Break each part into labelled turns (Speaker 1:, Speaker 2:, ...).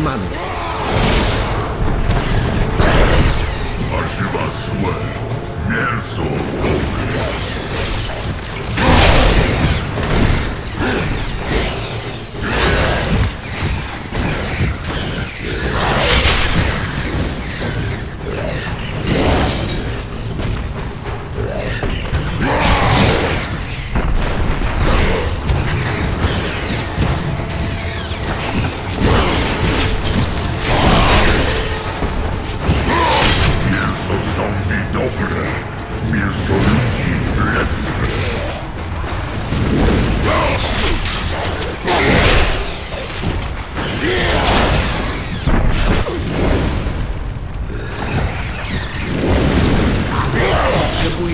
Speaker 1: więcej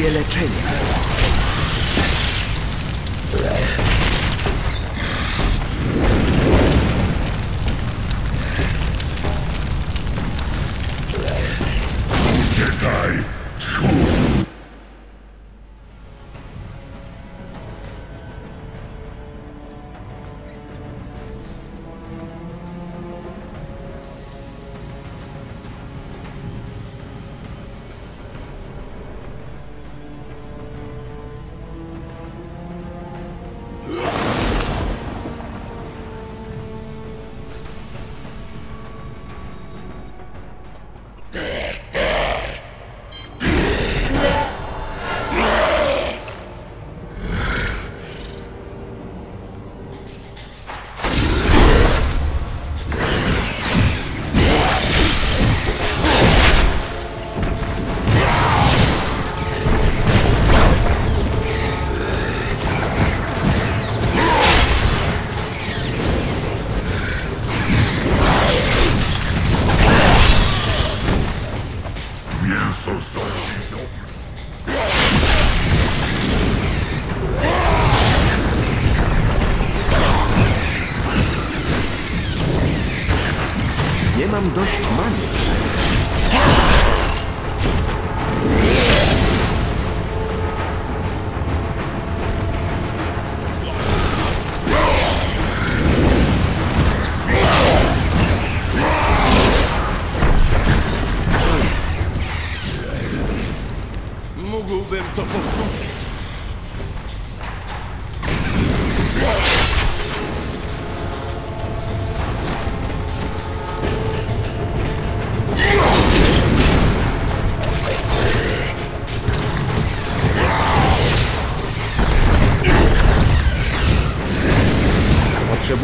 Speaker 1: Potrzebuję leczenia.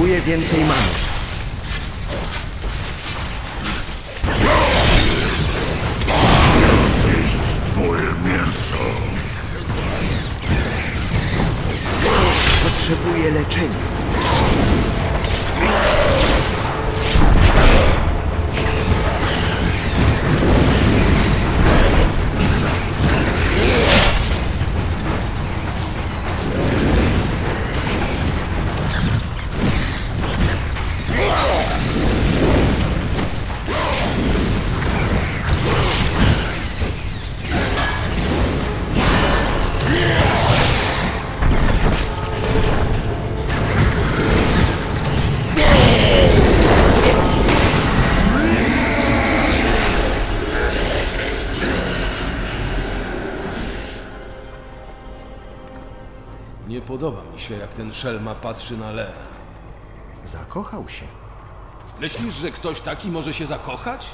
Speaker 1: Potrzebuję więcej many.
Speaker 2: Twoje mięso.
Speaker 1: Potrzebuję leczenia.
Speaker 3: Podoba mi się, jak ten szelma patrzy na Le.
Speaker 1: Zakochał się.
Speaker 3: Myślisz, że ktoś taki może się zakochać?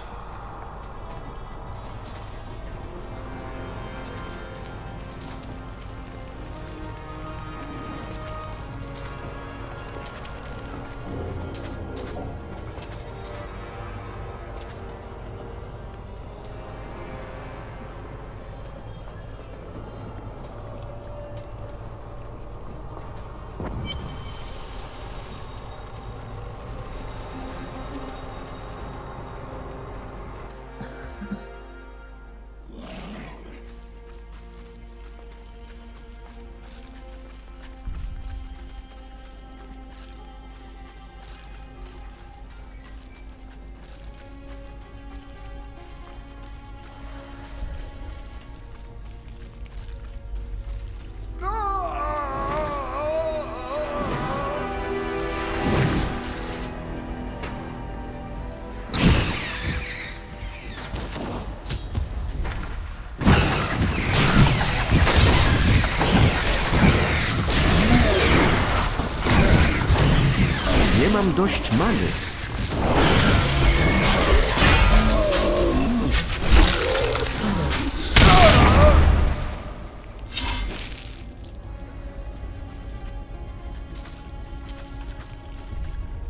Speaker 1: Nie mam dość many.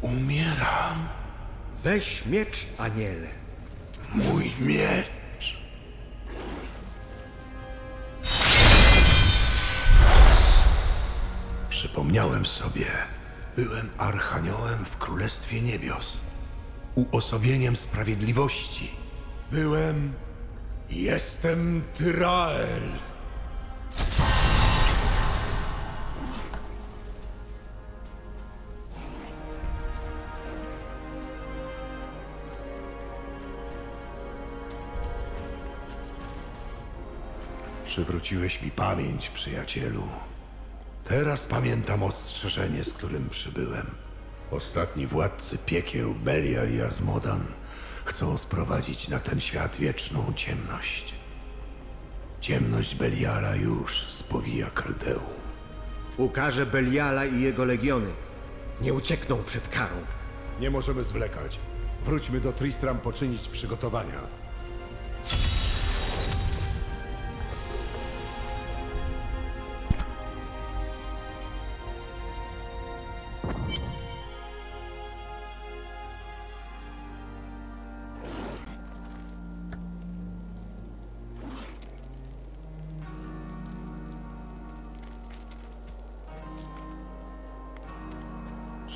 Speaker 2: Umieram.
Speaker 1: Weź miecz, aniele.
Speaker 2: Mój miecz. Przypomniałem sobie, byłem archaniołem w Królestwie Niebios, uosobieniem sprawiedliwości. Byłem, jestem Tyrael. Przywróciłeś mi pamięć, przyjacielu. Teraz pamiętam ostrzeżenie, z którym przybyłem. Ostatni władcy piekieł, Belial i Azmodan, chcą sprowadzić na ten świat wieczną ciemność. Ciemność Beliala już spowija Kaldeum.
Speaker 1: Ukaże Beliala i jego legiony. Nie uciekną przed karą.
Speaker 2: Nie możemy zwlekać. Wróćmy do Tristram poczynić przygotowania.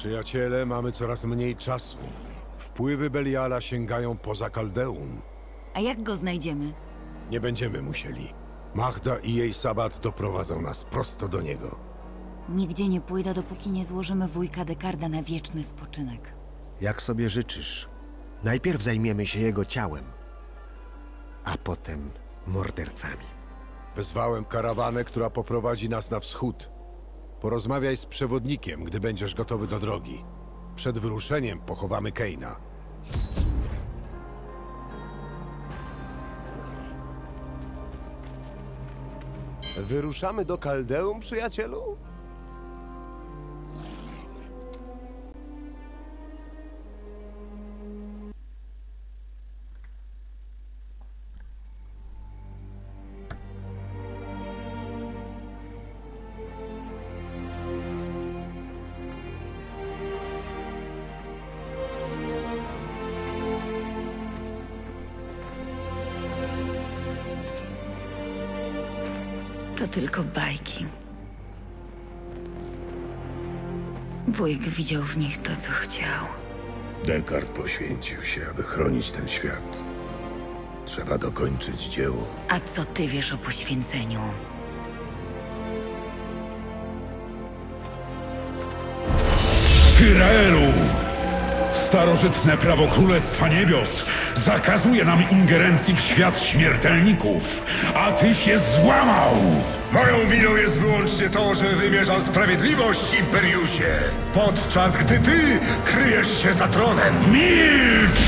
Speaker 2: Przyjaciele, mamy coraz mniej czasu. Wpływy Beliala sięgają poza Kaldeum.
Speaker 4: A jak go znajdziemy?
Speaker 2: Nie będziemy musieli. Magda i jej sabat doprowadzą nas prosto do niego.
Speaker 4: Nigdzie nie pójdę, dopóki nie złożymy wujka Dekarda na wieczny spoczynek.
Speaker 1: Jak sobie życzysz. Najpierw zajmiemy się jego ciałem, a potem mordercami.
Speaker 2: Wezwałem karawanę, która poprowadzi nas na wschód. Porozmawiaj z przewodnikiem, gdy będziesz gotowy do drogi. Przed wyruszeniem pochowamy Keina. Wyruszamy do Kaldeum, przyjacielu?
Speaker 4: To tylko bajki. Wujek widział w nich to, co chciał.
Speaker 2: Descartes poświęcił się, aby chronić ten świat. Trzeba dokończyć dzieło.
Speaker 4: A co ty wiesz o poświęceniu?
Speaker 5: Tyraelu! Starożytne prawo Królestwa Niebios zakazuje nam ingerencji w świat śmiertelników, a ty się złamał!
Speaker 6: Moją winą jest wyłącznie to, że wymierzam sprawiedliwość, Imperiusie, podczas gdy ty kryjesz się za tronem.
Speaker 5: Milcz!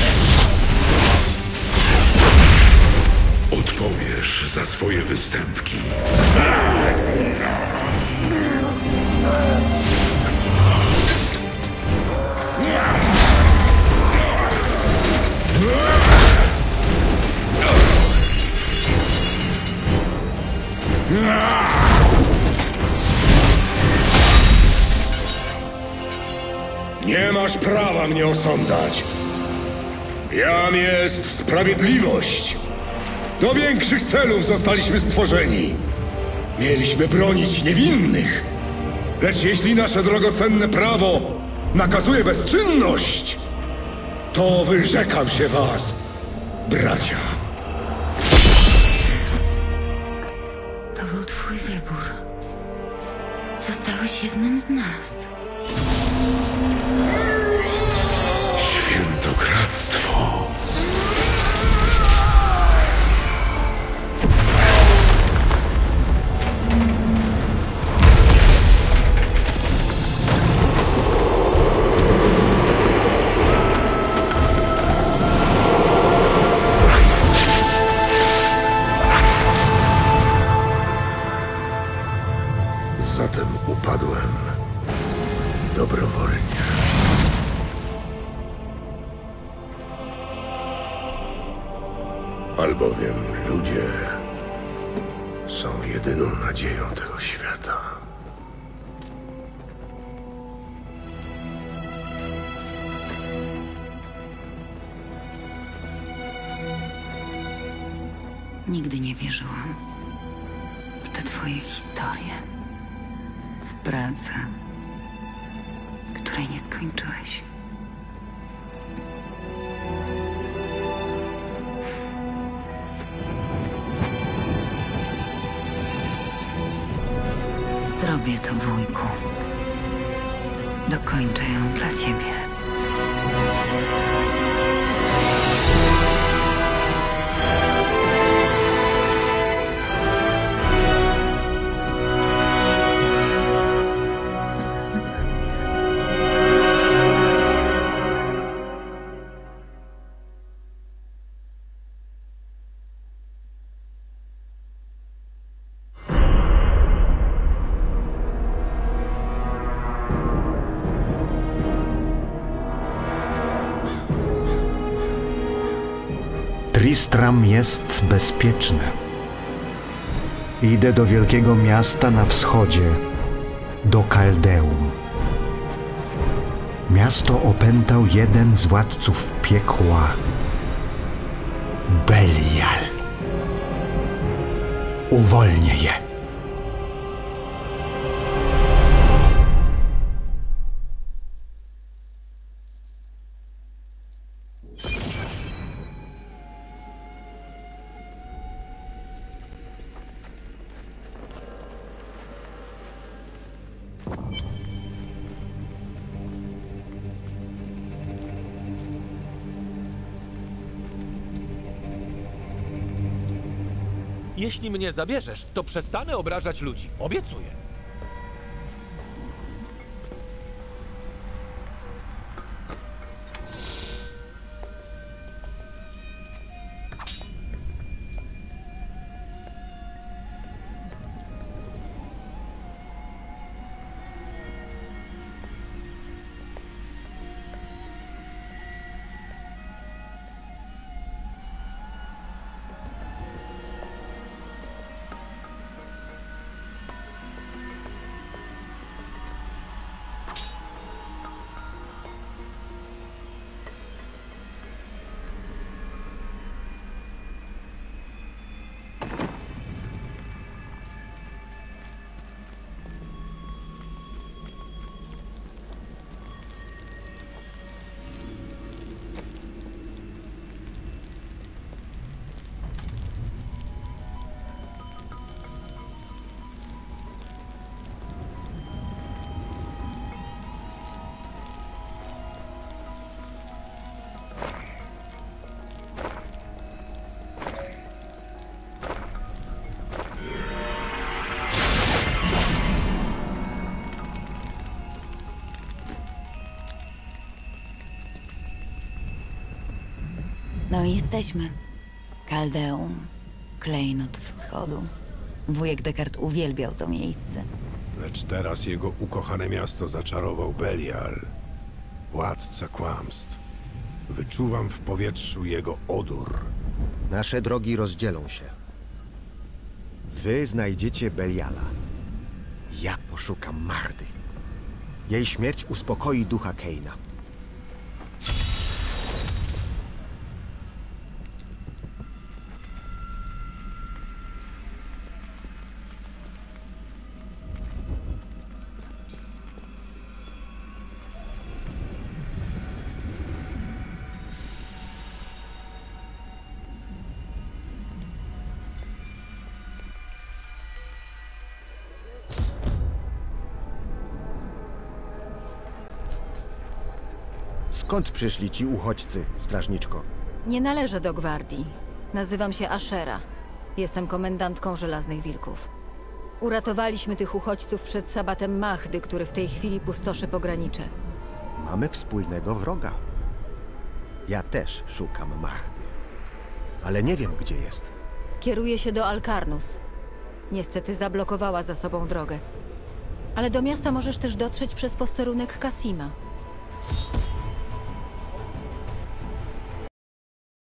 Speaker 5: Odpowiesz za swoje występki.
Speaker 6: Nie masz prawa mnie osądzać. Jam jest sprawiedliwość. Do większych celów zostaliśmy stworzeni. Mieliśmy bronić niewinnych. Lecz jeśli nasze drogocenne prawo nakazuje bezczynność, to wyrzekam się was, bracia.
Speaker 4: To był twój wybór. Zostałeś jednym z nas.
Speaker 5: Świętokradztwo.
Speaker 4: Nigdy nie wierzyłam w te twoje historie. W pracę, której nie skończyłeś. Zrobię to, wujku. Dokończę ją dla ciebie.
Speaker 1: Tristram jest bezpieczne. Idę do wielkiego miasta na wschodzie, do Kaldeum. Miasto opętał jeden z władców piekła, Belial. Uwolnię je.
Speaker 7: Jeśli mnie zabierzesz, to przestanę obrażać ludzi. Obiecuję.
Speaker 4: Jesteśmy. Kaldeum, klejnot wschodu. Wujek Descartes uwielbiał to miejsce.
Speaker 2: Lecz teraz jego ukochane miasto zaczarował Belial, władca kłamstw. Wyczuwam w powietrzu jego odór.
Speaker 1: Nasze drogi rozdzielą się. Wy znajdziecie Beliala. Ja poszukam Mahdy. Jej śmierć uspokoi ducha Keina. Skąd przyszli ci uchodźcy, strażniczko?
Speaker 8: Nie należę do gwardii. Nazywam się Ashera. Jestem komendantką Żelaznych Wilków. Uratowaliśmy tych uchodźców przed sabatem Mahdy, który w tej chwili pustoszy pogranicze.
Speaker 1: Mamy wspólnego wroga. Ja też szukam Mahdy. Ale nie wiem, gdzie jest.
Speaker 8: Kieruję się do Alkarnus. Niestety zablokowała za sobą drogę. Ale do miasta możesz też dotrzeć przez posterunek Kasima.